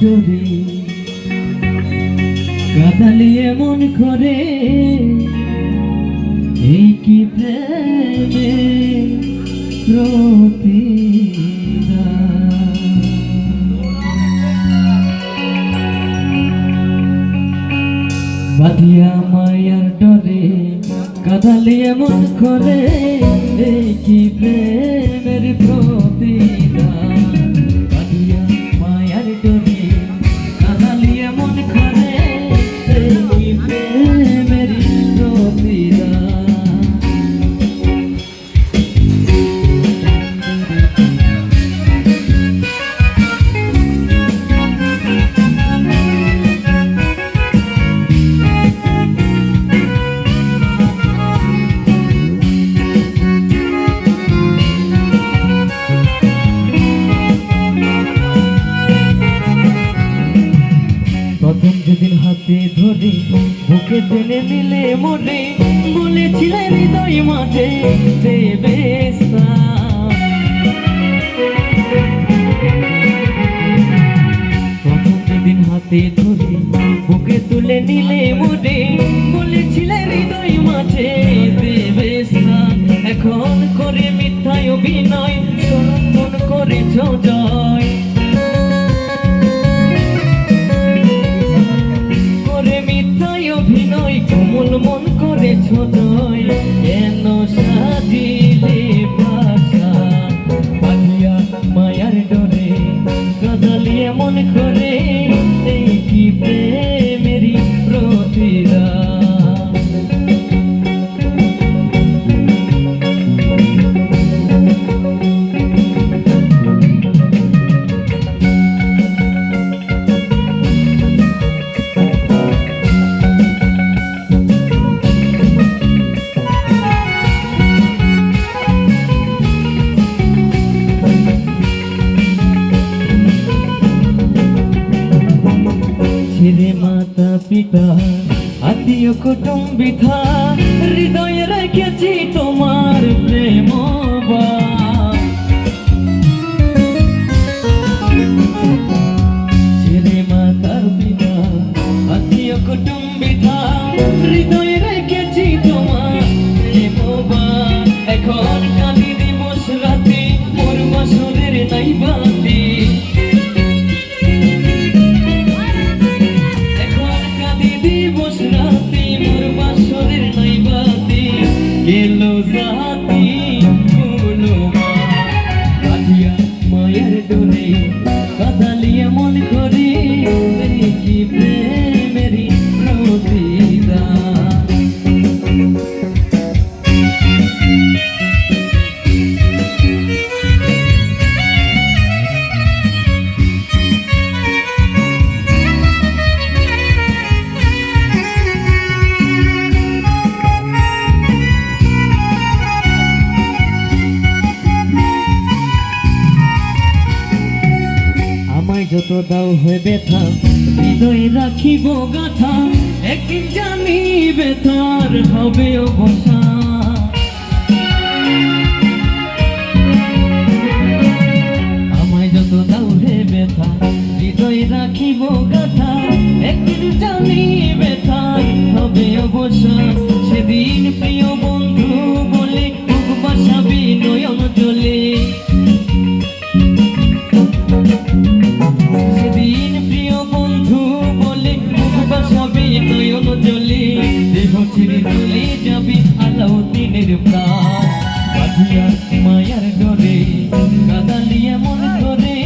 ডোরে কাদালিয়ে মন করে, এই কি প্রেমে বাদিয়া মায়ার ডরে কাদালিয়ে এমন করে কি প্রেমের প্রতিদান? ধরে বুকে টেনে নিলে মনে বলেছিলে হৃদয় মাঝে দেবে যেদিন হাতে ধরে, বুকে তুলে নিলে মনে বলেছিলে হৃদয় মাঝে দেবে এখন করে মিথ্যায় অভিনয় করেছ জয়। আত্মীয় কুটুম্বিথা হৃদয়ে রেখেছি তোমার প্রেম ছেড়ে মাতার পিতা, আত্মীয় কুটুম্বিথা হৃদয়ে রেখেছি তোমার প্রেম এখন যত দাও হয়ে ব্যথা হৃদয়ে রাখিব গাথা, একদিন জানি ব্যথার হবে অবসান আমায় যত দাও রাখিব গাথা, একদিন জানি ব্যথার হবে অবসান সেদিন আলাউদ্দিনের প্রাণ বাঁধিয়া মায়ার ডরে কাদালিয়া মন করে